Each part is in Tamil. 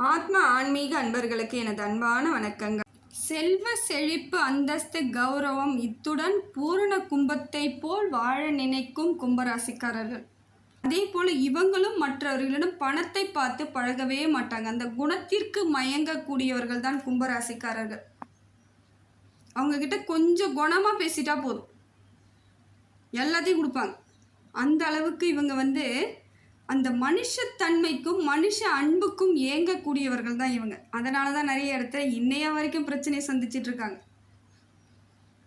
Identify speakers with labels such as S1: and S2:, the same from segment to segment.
S1: ஆத்ம ஆன்மீக அன்பர்களுக்கு எனது அன்பான வணக்கங்கள். செல்வ செழிப்பு அந்தஸ்து கௌரவம் இத்துடன் பூரண கும்பத்தை போல் வாழ நினைக்கும் கும்பராசிக்காரர்கள். அதே போல் இவங்களும் மற்றவர்களிடம் பணத்தை பார்த்து பழகவே மாட்டாங்க. அந்த குணத்திற்கு மயங்கக்கூடியவர்கள் தான் கும்பராசிக்காரர்கள். அவங்க கிட்ட கொஞ்சம் குணமாக பேசிட்டா போதும். எல்லாத்தையும் கொடுப்பாங்க. அந்த அளவுக்கு இவங்க வந்து அந்த மனுஷத்தன்மைக்கும் மனுஷ அன்புக்கும் ஏங்கக்கூடியவர்கள் தான் இவங்க. அதனால தான் நிறைய இடத்துல இன்னைய வரைக்கும் பிரச்சனையை சந்திச்சிட்டு இருக்காங்க.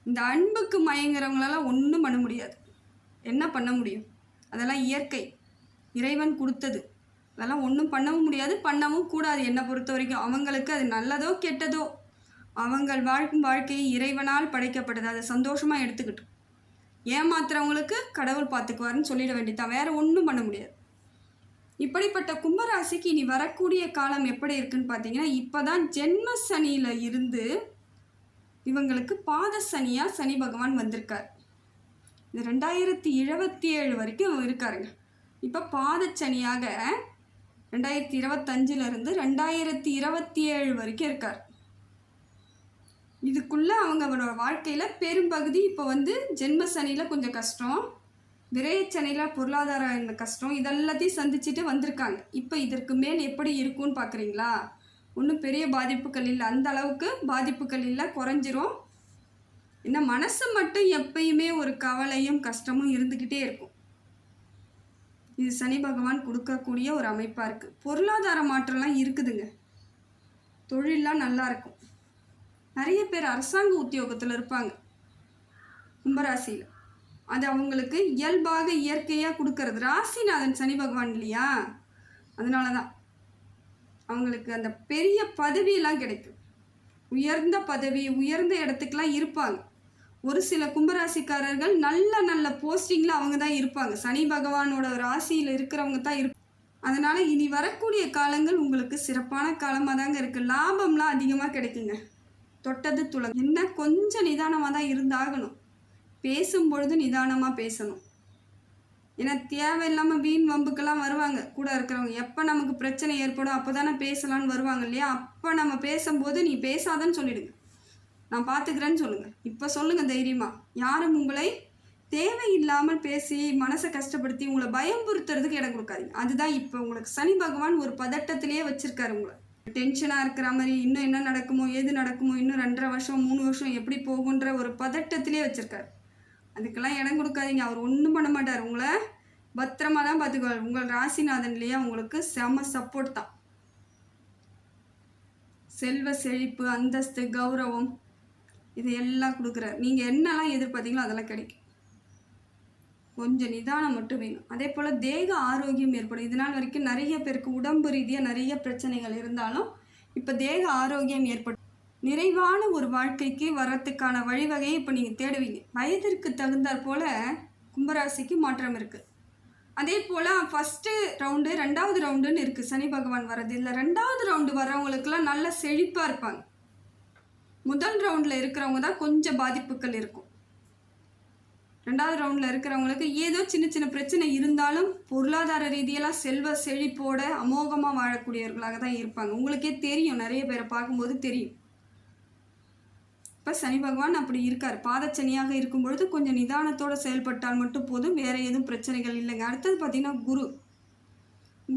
S1: இந்த அன்புக்கு மயங்குறவங்களெல்லாம் ஒன்றும் பண்ண முடியாது. என்ன பண்ண முடியும்? அதெல்லாம் இயற்கை. இறைவன் கொடுத்தது. அதெல்லாம் ஒன்றும் பண்ணவும் முடியாது பண்ணவும் கூடாது. என்னை பொறுத்த வரைக்கும் அவங்களுக்கு அது நல்லதோ கெட்டதோ அவங்கள் வாழ்க்கும் வாழ்க்கையை இறைவனால் படைக்கப்பட்டது. அதை சந்தோஷமாக எடுத்துக்கிட்டோம் ஏமாத்துறவங்களுக்கு கடவுள் பார்த்துக்குவாருன்னு சொல்லிட வேண்டியதான் வேறு ஒன்றும் பண்ண முடியாது. இப்படிப்பட்ட கும்பராசிக்கு இனி வரக்கூடிய காலம் எப்படி இருக்குன்னு பார்த்தீங்கன்னா இப்போதான் ஜென்ம சனியில் இருந்து இவங்களுக்கு பாத சனியாக சனி பகவான் வந்திருக்கார். இந்த ரெண்டாயிரத்தி இருபத்தி ஏழு வரைக்கும் இருக்காருங்க. இப்போ பாதச்சனியாக ரெண்டாயிரத்தி இருபத்தஞ்சிலிருந்து ரெண்டாயிரத்தி இருபத்தி ஏழு வரைக்கும் இருக்கார். இதுக்குள்ளே அவங்க வாழ்க்கையில் பெரும்பகுதி இப்போ வந்து ஜென்ம சனியில் கொஞ்சம் கஷ்டம். விரைச்சனையில் பொருளாதார இந்த கஷ்டம் இதெல்லாத்தையும் சந்திச்சுட்டு வந்திருக்காங்க. இப்போ இதற்கு மேல் எப்படி இருக்கும்னு பார்க்குறீங்களா ஒன்றும் பெரிய பாதிப்புகள் இல்லை. அந்த அளவுக்கு பாதிப்புகள் இல்லை. குறைஞ்சிரும். என்ன மனசு மட்டும் எப்பயுமே ஒரு கவலையும் கஷ்டமும் இருந்துக்கிட்டே இருக்கும். இது சனி பகவான் கொடுக்கக்கூடிய ஒரு அமைப்பாக இருக்குது பொருளாதார மாற்றம்லாம் இருக்குதுங்க. தொழிலெலாம் நல்லாயிருக்கும் நிறைய பேர் அரசாங்க உத்தியோகத்தில் இருப்பாங்க. கும்பராசியில். அது அவங்களுக்கு இயல்பாக இயற்கையாக கொடுக்கறது. ராசிநாதன் சனி பகவான் இல்லையா? அதனால தான் அவங்களுக்கு அந்த பெரிய பதவியெல்லாம் கிடைக்கும். உயர்ந்த பதவி உயர்ந்த இடத்துக்கெலாம் இருப்பாங்க. ஒரு சில கும்பராசிக்காரர்கள் நல்ல நல்ல போஸ்டிங்கில் அவங்க தான் இருப்பாங்க. சனி பகவானோட ராசியில் இருக்கிறவங்க தான் இருப்பாங்க அதனால் இனி வரக்கூடிய காலங்கள் உங்களுக்கு சிறப்பான காலமாக தாங்க இருக்குது லாபம்லாம் அதிகமாக கிடைக்குங்க. தொட்டது துளம் என்ன கொஞ்சம் நிதானமாக தான் இருந்தாகணும். பேசும்பொழுது நிதானமாக பேசணும். ஏன்னா தேவையில்லாமல் வீண் வம்புக்கெல்லாம் வருவாங்க. கூட இருக்கிறவங்க. எப்போ நமக்கு பிரச்சனை ஏற்படும் அப்போ தானே பேசலான்னு வருவாங்க இல்லையா? அப்போ நம்ம பேசும்போது நீ பேசாதன்னு சொல்லிடுங்க. நான் பார்த்துக்கிறேன்னு சொல்லுங்கள் இப்போ சொல்லுங்கள் தைரியமாக யாரும் உங்களை தேவையில்லாமல் பேசி மனசை கஷ்டப்படுத்தி உங்களை பயம்புறுத்துறதுக்கு இடம் கொடுக்காதீங்க. அதுதான் இப்போ உங்களுக்கு சனி பகவான் ஒரு பதட்டத்திலேயே வச்சுருக்காரு உங்களை. டென்ஷனாக இருக்கிற மாதிரி இன்னும் என்ன நடக்குமோ ஏது நடக்குமோ இன்னும் ரெண்டரை வருஷம் மூணு வருஷம் எப்படி போகுன்ற ஒரு பதட்டத்திலே வச்சுருக்காரு. அதுக்கெல்லாம் இடம் கொடுக்காதீங்க. அவர் ஒன்றும் பண்ண மாட்டார். உங்களை பத்திரமா தான் பார்த்துக்குவார். உங்கள் ராசிநாதன்லேயே உங்களுக்கு செம சப்போர்ட் தான். செல்வ செழிப்பு அந்தஸ்து கௌரவம் இது எல்லாம் கொடுக்குறாரு. நீங்கள் என்னெல்லாம் எதிர்பார்த்தீங்களோ அதெல்லாம் கிடைக்கும். கொஞ்சம் நிதானம் மட்டும் வேணும். அதே போல் தேக ஆரோக்கியம் ஏற்படும். இதனால் வரைக்கும் நிறைய பேருக்கு உடம்பு ரீதியாக நிறைய பிரச்சனைகள் இருந்தாலும் இப்போ தேக ஆரோக்கியம் ஏற்படும் நிறைவான ஒரு வாழ்க்கைக்கு வர்றதுக்கான வழிவகையை இப்போ நீங்கள் தேடுவீங்க. வயதிற்கு தகுந்தாற் போல் கும்பராசிக்கு மாற்றம் இருக்குது அதே போல் ஃபஸ்ட்டு ரவுண்டு ரெண்டாவது ரவுண்டுன்னு இருக்குது சனி பகவான் வர்றது. இல்லை ரெண்டாவது ரவுண்டு வர்றவங்களுக்கெல்லாம் நல்ல செழிப்பாக இருப்பாங்க. முதல் ரவுண்டில் இருக்கிறவங்க தான் கொஞ்சம் பாதிப்புகள் இருக்கும். ரெண்டாவது ரவுண்டில் இருக்கிறவங்களுக்கு ஏதோ சின்ன சின்ன பிரச்சனை இருந்தாலும் பொருளாதார ரீதியெல்லாம் செல்வ செழிப்போட அமோகமாக வாழக்கூடியவர்களாக தான் இருப்பாங்க. உங்களுக்கே தெரியும். நிறைய பேரை பார்க்கும்போது தெரியும். இப்போ சனி பகவான் அப்படி இருக்கார். பாதச்சனியாக இருக்கும் பொழுது கொஞ்சம் நிதானத்தோடு செயல்பட்டால் மட்டும் போதும். வேறு எதுவும் பிரச்சனைகள் இல்லைங்க. அடுத்தது பார்த்தீங்கன்னா குரு.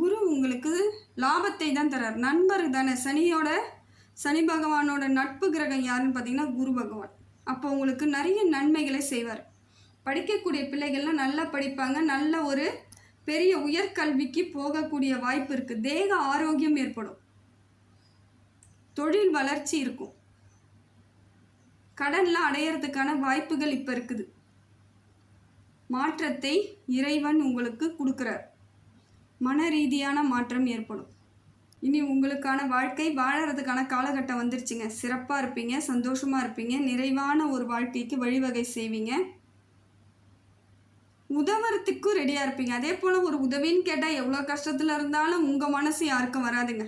S1: குரு உங்களுக்கு லாபத்தை தான் தரார். நண்பர் தானே. சனியோட சனி பகவானோட நட்பு கிரகம் யாருன்னு பார்த்தீங்கன்னா குரு பகவான். அப்போ உங்களுக்கு நிறைய நன்மைகளை செய்வார். படிக்கக்கூடிய பிள்ளைகள்லாம் நல்லா படிப்பாங்க. நல்ல ஒரு பெரிய உயர்கல்விக்கு போகக்கூடிய வாய்ப்பு இருக்குது தேக ஆரோக்கியம் ஏற்படும். தொழில் வளர்ச்சி இருக்கும். கடன்லாம் அடையிறதுக்கான வாய்ப்புகள் இப்போ இருக்குது. மாற்றத்தை இறைவன் உங்களுக்கு கொடுக்குறார். மன ரீதியான மாற்றம் ஏற்படும். இனி உங்களுக்கான வாழ்க்கை வாழறதுக்கான காலகட்டம் வந்துருச்சுங்க. சிறப்பாக இருப்பீங்க சந்தோஷமாக இருப்பீங்க நிறைவான ஒரு வாழ்க்கைக்கு வழிவகை செய்வீங்க. உதவுறதுக்கும் ரெடியாக இருப்பீங்க. அதே போல் ஒரு உதவின்னு கேட்டால் எவ்வளோ கஷ்டத்தில் இருந்தாலும் உங்கள் மனசு யாருக்கும் வராதுங்க.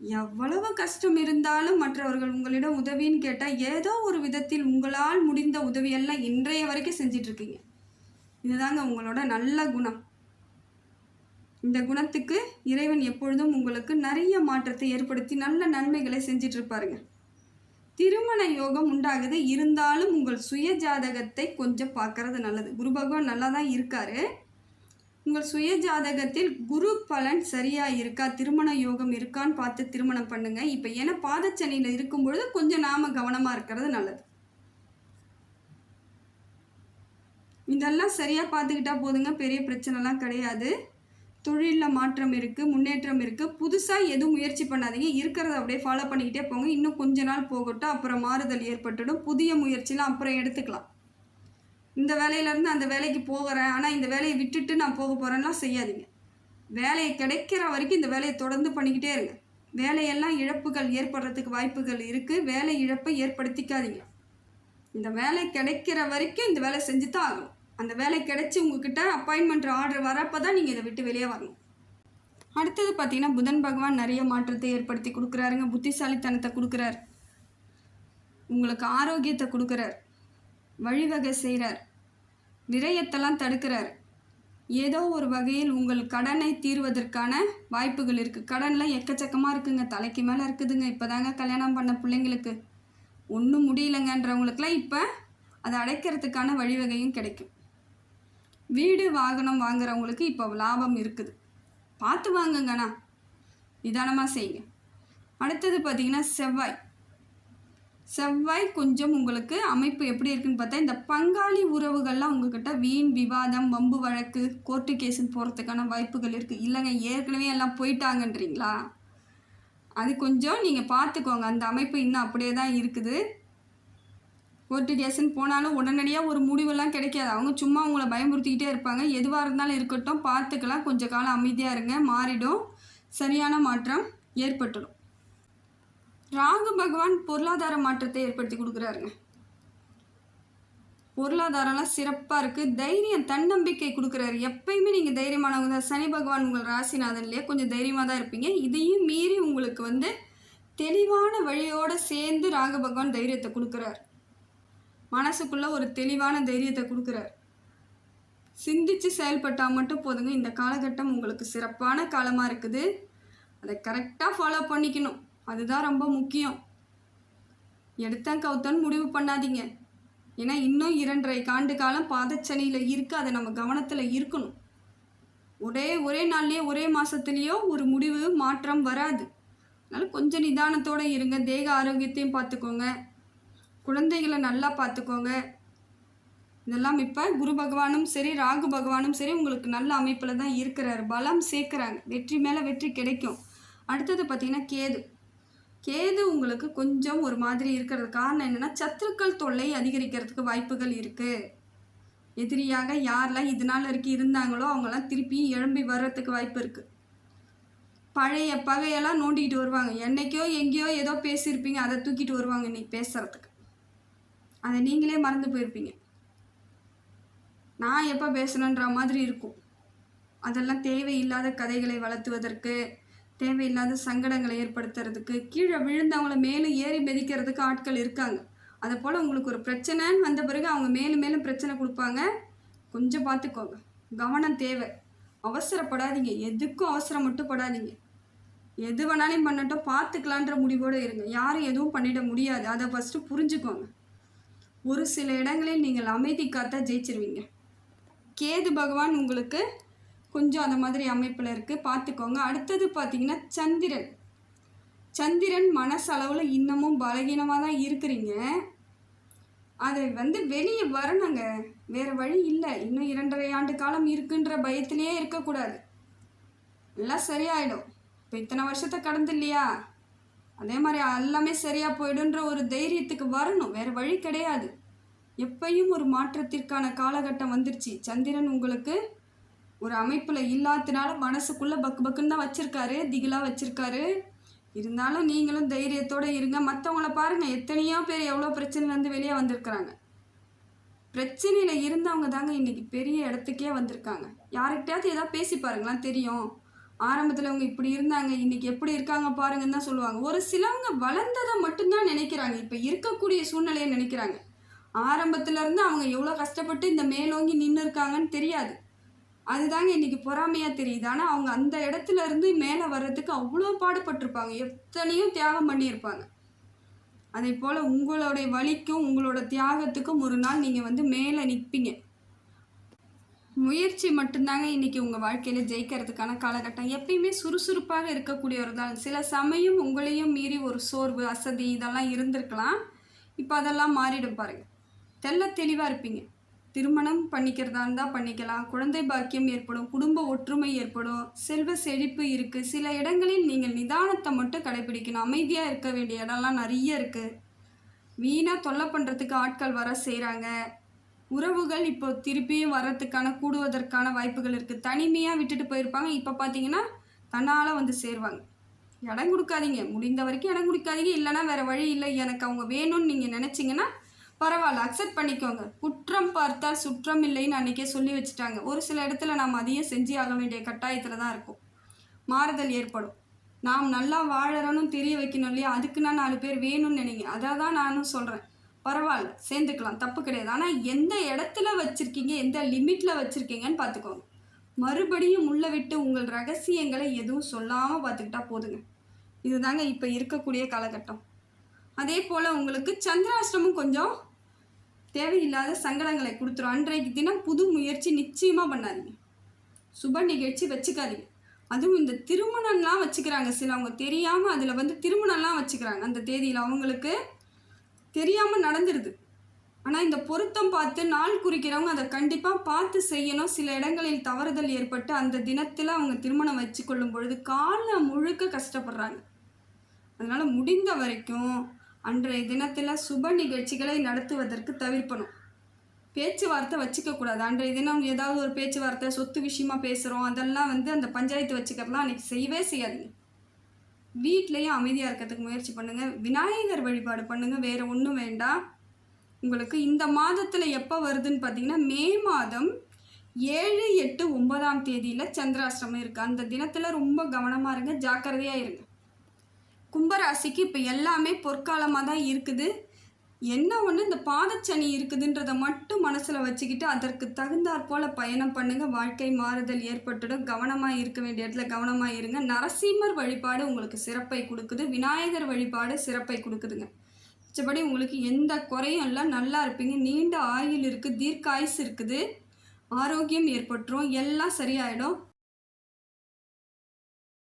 S1: எவ்வளவு கஷ்டம் இருந்தாலும் மற்றவர்கள் உங்களிடம் உதவின்னு கேட்டால் ஏதோ ஒரு விதத்தில் உங்களால் முடிந்த உதவியெல்லாம் இன்றைய வரைக்கும் செஞ்சிட்ருக்கீங்க. இதுதாங்க உங்களோட நல்ல குணம். இந்த குணத்துக்கு இறைவன் எப்பொழுதும் உங்களுக்கு நிறைய மாற்றத்தை ஏற்படுத்தி நல்ல நன்மைகளை செஞ்சிட்ருப்பாருங்க. திருமண யோகம் உண்டாகுது. இருந்தாலும் உங்கள் சுய ஜாதகத்தை கொஞ்சம் பார்க்கறது நல்லது. குரு பகவான் நல்லா தான் இருக்காரு. உங்கள் சுய ஜாதகத்தில் குரு பலன் சரியாக இருக்கா? திருமண யோகம் இருக்கான்னு பார்த்து திருமணம் பண்ணுங்க. இப்போ ஏன்னா பாதச்சனியில் இருக்கும் பொழுது கொஞ்சம் நாம கவனமாக இருக்கிறது நல்லது. இதெல்லாம் சரியாக பார்த்துக்கிட்டா போதுங்க. பெரிய பிரச்சனைலாம் கிடையாது. தொழிலில் மாற்றம் இருக்குது முன்னேற்றம் இருக்குது புதுசாக எதுவும் முயற்சி பண்ணாதீங்க. இருக்கிறத அப்படியே ஃபாலோ பண்ணிக்கிட்டே போங்க. இன்னும் கொஞ்ச நாள் போகட்டும். அப்புறம் மாறுதல் ஏற்பட்டுடும். புதிய முயற்சிலாம் அப்புறம் எடுத்துக்கலாம். இந்த வேலையிலேருந்து அந்த வேலைக்கு போகிறேன். ஆனால் இந்த வேலையை விட்டுட்டு நான் போக போகிறேன்லாம் செய்யாதீங்க. வேலையை கிடைக்கிற வரைக்கும் இந்த வேலையை தொடர்ந்து பண்ணிக்கிட்டே இருங்க. வேலையெல்லாம் இழப்புகள் ஏற்படுறதுக்கு வாய்ப்புகள் இருக்குது வேலை இழப்பை ஏற்படுத்திக்காதீங்க. இந்த வேலை கிடைக்கிற வரைக்கும் இந்த வேலை செஞ்சு தான் ஆகணும். அந்த வேலை கிடைச்சி உங்ககிட்ட அப்பாயின்மெண்ட் ஆர்டர் வரப்போ தான் நீங்கள் இதை விட்டு வெளியே வரணும். அடுத்தது பார்த்தீங்கன்னா புதன் பகவான் நிறைய மாற்றத்தை ஏற்படுத்தி கொடுக்குறாருங்க. புத்திசாலித்தனத்தை கொடுக்குறார். உங்களுக்கு ஆரோக்கியத்தை கொடுக்குறார். வழிவகை செய்கிறார் விரயத்தெல்லாம் தடுக்கிறார். ஏதோ ஒரு வகையில் உங்கள் கடனை தீர்வதற்கான வாய்ப்புகள் இருக்குது கடன்லாம் எக்கச்சக்கமாக இருக்குங்க. தலைக்கு மேலே இருக்குதுங்க. இப்போ தாங்க கல்யாணம் பண்ண பிள்ளைங்களுக்கு. ஒன்றும் முடியலங்கன்றவங்களுக்குலாம் இப்போ அதை அடைக்கிறதுக்கான வழிவகையும் கிடைக்கும். வீடு வாகனம் வாங்குறவங்களுக்கு இப்போ லாபம் இருக்குது. பார்த்து வாங்குங்கண்ணா. நிதானமாக செய்யுங்க. அடுத்தது பார்த்திங்கன்னா செவ்வாய். செவ்வாய் கொஞ்சம் உங்களுக்கு அமைப்பு எப்படி இருக்குன்னு பார்த்தா இந்த பங்காளி உறவுகள்லாம் உங்ககிட்ட வீண் விவாதம் வம்பு வழக்கு கோர்ட்டு கேஸுன்னு போகிறதுக்கான வாய்ப்புகள் இருக்குது இல்லைங்க ஏற்கனவே எல்லாம் போயிட்டாங்கன்றீங்களா? அது கொஞ்சம் நீங்கள் பார்த்துக்கோங்க. அந்த அமைப்பு இன்னும் அப்படியே தான் இருக்குது. கோர்ட்டு கேஸுன்னு போனாலும் உடனடியாக ஒரு முடிவெல்லாம் கிடைக்காது. அவங்க சும்மா உங்களை பயமுறுத்திக்கிட்டே இருப்பாங்க. எதுவாக இருந்தாலும் இருக்கட்டும் பார்த்துக்கலாம். கொஞ்சம் காலம் அமைதியாக இருங்க. மாறிடும். சரியான மாற்றம் ஏற்பட்டுடும். ராகு பகவான் பொருளாதார மாற்றத்தை ஏற்படுத்தி கொடுக்குறாருங்க. பொருளாதாரம்லாம் சிறப்பாக இருக்குது தைரியம் தன்னம்பிக்கை கொடுக்குறாரு. எப்பயுமே நீங்கள் தைரியமானவங்க தான். சனி பகவான் உங்கள் ராசிநாதன்லேயே கொஞ்சம் தைரியமாக தான் இருப்பீங்க. இதையும் மீறி உங்களுக்கு வந்து தெளிவான வழியோடு சேர்ந்து ராகு பகவான் தைரியத்தை கொடுக்குறாரு. மனசுக்குள்ளே ஒரு தெளிவான தைரியத்தை கொடுக்குறாரு. சிந்திச்சு செயல்பட்டால் மட்டும் போதுங்க. இந்த காலகட்டம் உங்களுக்கு சிறப்பான காலமாக இருக்குது. அதை கரெக்டாக ஃபாலோ பண்ணிக்கணும். அதுதான் ரொம்ப முக்கியம். எடுத்தேன் கவுத்தன் முடிவு பண்ணாதீங்க. ஏன்னா இன்னும் இரண்டரை ஆண்டு காலம் பாதச்சனியில் இருக்கு. அதை நம்ம கவனத்தில் இருக்கணும். ஒரே ஒரே நாள்லேயே ஒரே மாதத்துலேயோ ஒரு முடிவு மாற்றம் வராது. அதனால் கொஞ்சம் நிதானத்தோடு இருங்க. தேக ஆரோக்கியத்தையும் பார்த்துக்கோங்க. குழந்தைகளை நல்லா பார்த்துக்கோங்க. இதெல்லாம் இப்போ குரு பகவானும் சரி ராகு பகவானும் சரி உங்களுக்கு நல்ல அமைப்பில் தான் இருக்கிறாரு. பலம் சேர்க்குறாங்க. வெற்றி மேலே வெற்றி கிடைக்கும். அடுத்தது பார்த்திங்கன்னா கேது. கேது உங்களுக்கு கொஞ்சம் ஒரு மாதிரி இருக்கிறது காரணம் என்னென்னா சத்துருக்கள் தொல்லை அதிகரிக்கிறதுக்கு வாய்ப்புகள் இருக்குது எதிரியாக யாரெல்லாம் இது நாள் வரைக்கும் இருந்தாங்களோ அவங்கெல்லாம் திருப்பி எழும்பி வர்றதுக்கு வாய்ப்பு இருக்குது பழைய பகையெல்லாம் நோண்டிக்கிட்டு வருவாங்க. என்னைக்கோ எங்கேயோ ஏதோ பேசியிருப்பீங்க அதை தூக்கிட்டு வருவாங்க இன்றைக்கி பேசுகிறதுக்கு அதை நீங்களே மறந்து போயிருப்பீங்க. நான் எப்போ பேசணுன்ற மாதிரி இருக்கும். அதெல்லாம் தேவையில்லாத கதைகளை வளர்த்துவதற்கு தேவையில்லாத சங்கடங்களை ஏற்படுத்துறதுக்கு கீழே விழுந்தவங்கள மேலும் ஏறி மிதிக்கிறதுக்கு ஆட்கள் இருக்காங்க. அதை போல் உங்களுக்கு ஒரு பிரச்சனைன்னு வந்த பிறகு அவங்க மேலும் மேலும் பிரச்சனை கொடுப்பாங்க. கொஞ்சம் பார்த்துக்கோங்க. கவனம் தேவை. அவசரப்படாதீங்க. எதுக்கும் அவசரம் மட்டும் படாதீங்க. எது வேணாலும் பண்ணட்டும். பார்த்துக்கலான்ற முடிவோடு இருங்க. யாரும் எதுவும் பண்ணிட முடியாது. அதை ஃபஸ்ட்டு புரிஞ்சுக்கோங்க. ஒரு சில இடங்களில் நீங்கள் அமைதி காத்தா ஜெயிச்சிருவீங்க. கேது பகவான் உங்களுக்கு கொஞ்சம் அந்த மாதிரி அமைப்பில் இருக்குது பார்த்துக்கோங்க அடுத்தது பார்த்தீங்கன்னா சந்திரன். சந்திரன் மனசளவில் இன்னமும் பலகீனமாக தான் இருக்கிறீங்க. அதை வந்து வெளியே வரணுங்க. வேறு வழி இல்லை. இன்னும் இரண்டரை ஆண்டு காலம் இருக்குன்ற பயத்திலே இருக்கக்கூடாது. எல்லாம் சரியாயிடும். இப்போ இத்தனை வருஷத்தை கடந்து இல்லையா அதே மாதிரி எல்லாமே சரியாக போயிடுன்ற ஒரு தைரியத்துக்கு வரணும். வேறு வழி கிடையாது. எப்பையும் ஒரு மாற்றத்திற்கான காலகட்டம் வந்துருச்சு. சந்திரன் உங்களுக்கு ஒரு அமைப்பில் இல்லாதனால மனசுக்குள்ளே பக்கு பக்குன்னு தான் வச்சுருக்காரு திகிலாக வச்சுருக்காரு. இருந்தாலும் நீங்களும் தைரியத்தோடு இருங்க. மற்றவங்கள பாருங்கள் எத்தனையோ பேர் எவ்வளோ பிரச்சனைலேருந்து வெளியே வந்திருக்கிறாங்க. பிரச்சனையில் இருந்தவங்க தாங்க இன்றைக்கி பெரிய இடத்துக்கே வந்திருக்காங்க. யார்கிட்டயாவது ஏதாவது பேசி பாருங்களாம் தெரியும். ஆரம்பத்தில் அவங்க இப்படி இருந்தாங்க இன்றைக்கி எப்படி இருக்காங்க பாருங்கன்னு தான் சொல்லுவாங்க. ஒரு சிலவங்க வளர்ந்ததை மட்டும்தான் நினைக்கிறாங்க. இப்போ இருக்கக்கூடிய சூழ்நிலையை நினைக்கிறாங்க. ஆரம்பத்துலேருந்து அவங்க எவ்வளோ கஷ்டப்பட்டு இந்த மேலோங்கி நின்று இருக்காங்கன்னு தெரியாது. அதுதாங்க இன்றைக்கி பொறாமையாக தெரியுது. ஆனால் அவங்க அந்த இடத்துல இருந்து மேலே வர்றதுக்கு அவ்வளோ பாடுபட்டிருப்பாங்க. எத்தனையோ தியாகம் பண்ணியிருப்பாங்க. அதே போல் உங்களுடைய வழிக்கும் உங்களோட தியாகத்துக்கும் ஒரு நாள் நீங்கள் வந்து மேலே நிற்பீங்க முயற்சி மட்டும்தாங்க இன்றைக்கி உங்கள் வாழ்க்கையில் ஜெயிக்கிறதுக்கான காலகட்டம். எப்பயுமே சுறுசுறுப்பாக இருக்கக்கூடியவர் தான் சில சமயம் உங்களையும் மீறி ஒரு சோர்வு அசதி இதெல்லாம் இருந்திருக்கலாம். இப்போ அதெல்லாம் மாறிடும் பாருங்கள் தெல்ல தெளிவாக இருப்பீங்க. திருமணம் பண்ணிக்கிறதா இருந்தால் பண்ணிக்கலாம். குழந்தை பாக்கியம் ஏற்படும் குடும்ப ஒற்றுமை ஏற்படும் செல்வ செழிப்பு இருக்குது சில இடங்களில் நீங்கள் நிதானத்தை மட்டும் கடைபிடிக்கணும். அமைதியாக இருக்க வேண்டிய இடம்லாம் நிறைய இருக்குது வீணாக தொல்லை பண்ணுறதுக்கு ஆட்கள் வர செய்கிறாங்க உறவுகள் இப்போ திருப்பியும் வர்றதுக்கான கூடுவதற்கான வாய்ப்புகள் இருக்குது தனிமையாக விட்டுட்டு போயிருப்பாங்க. இப்போ பார்த்தீங்கன்னா தன்னால் வந்து சேருவாங்க. இடம் கொடுக்காதீங்க. முடிந்த வரைக்கும் இடம் கொடுக்காதீங்க. இல்லைன்னா வேறு வழி இல்லை. எனக்கு அவங்க வேணும்னு நீங்கள் நினச்சிங்கன்னா பரவாயில்ல அக்செப்ட் பண்ணிக்கோங்க. குற்றம் பார்த்தால் சுற்றம் இல்லைன்னு அன்றைக்கே சொல்லி வச்சுட்டாங்க. ஒரு சில இடத்துல நாம் அதையும் செஞ்சு ஆக வேண்டிய கட்டாயத்தில் தான் இருக்கும். மாறுதல் ஏற்படும். நாம் நல்லா வாழறோன்னு தெரிய வைக்கணும் இல்லையா? அதுக்கு நான் நாலு பேர் வேணும்னு நினைங்க. அதை தான் நானும் சொல்கிறேன் பரவாயில்ல சேர்ந்துக்கலாம். தப்பு கிடையாது. ஆனால் எந்த இடத்துல வச்சுருக்கீங்க எந்த லிமிட்டில் வச்சுருக்கீங்கன்னு பார்த்துக்கோங்க. மறுபடியும் உள்ள விட்டு உங்கள் ரகசியங்களை எதுவும் சொல்லாமல் பார்த்துக்கிட்டா போதுங்க. இதுதாங்க இப்போ இருக்கக்கூடிய காலகட்டம். அதே போல் உங்களுக்கு சந்திராஷ்டமம் கொஞ்சம் தேவையில்லாத சங்கடங்களை கொடுத்துரும். அன்றைக்கு தினம் புது முயற்சி நிச்சயமாக பண்ணாதீங்க. சுப நிகழ்ச்சி வச்சுக்காதீங்க. அதுவும் இந்த திருமணம்லாம் வச்சுக்கிறாங்க சில அவங்க. தெரியாமல் அதில் வந்து திருமணம்லாம் வச்சுக்கிறாங்க. அந்த தேதியில் அவங்களுக்கு தெரியாமல் நடந்துடுது ஆனால் இந்த பொருத்தம் பார்த்து நாள் குறிக்கிறவங்க அதை கண்டிப்பாக பார்த்து செய்யணும். சில இடங்களில் தவறுதல் ஏற்பட்டு அந்த தினத்தில் அவங்க திருமணம் வச்சு கொள்ளும் பொழுது காலை முழுக்க கஷ்டப்படுறாங்க. அதனால் முடிந்த வரைக்கும் அன்றைய தினத்தில் சுப நிகழ்ச்சிகளை நடத்துவதற்கு தவிர்ப்பணும். பேச்சுவார்த்தை வச்சுக்க கூடாது. அன்றைய தினம் ஏதாவது ஒரு பேச்சுவார்த்தை சொத்து விஷயமா பேசுகிறோம் அதெல்லாம் வந்து அந்த பஞ்சாயத்து வச்சுக்கிறதுலாம் அன்றைக்கி செய்யவே செய்யாது வீட்லேயும் அமைதியாக இருக்கிறதுக்கு முயற்சி பண்ணுங்கள் விநாயகர் வழிபாடு பண்ணுங்கள் வேறு ஒன்றும் வேண்டாம். உங்களுக்கு இந்த மாதத்தில் எப்போ வருதுன்னு பார்த்தீங்கன்னா மே மாதம் ஏழு எட்டு ஒன்பதாம் தேதியில் சந்திராஷ்டமம் இருக்குது அந்த தினத்தில் ரொம்ப கவனமாக இருங்க. ஜாக்கிரதையாக இருங்க. கும்பராசிக்கு இப்போ எல்லாமே பொற்காலமாக தான் இருக்குது. என்ன ஒன்று இந்த பாதச்சனி இருக்குதுன்றதை மட்டும் மனசில் வச்சுக்கிட்டு அதற்கு தகுந்தாற் போல் பயணம் பண்ணுங்கள் வாழ்க்கை மாறுதல் ஏற்பட்டுடும். கவனமாக இருக்க வேண்டிய இடத்துல கவனமாக இருங்க. நரசிம்மர் வழிபாடு உங்களுக்கு சிறப்பை கொடுக்குது. விநாயகர் வழிபாடு சிறப்பை கொடுக்குதுங்க. மிச்சபடி உங்களுக்கு எந்த குறையும் இல்லை. நல்லா இருப்பீங்க. நீண்ட ஆயுள் இருக்குது தீர்க்காயுசு இருக்குது. ஆரோக்கியம் ஏற்பட்டுரும். எல்லாம் சரியாயிடும்.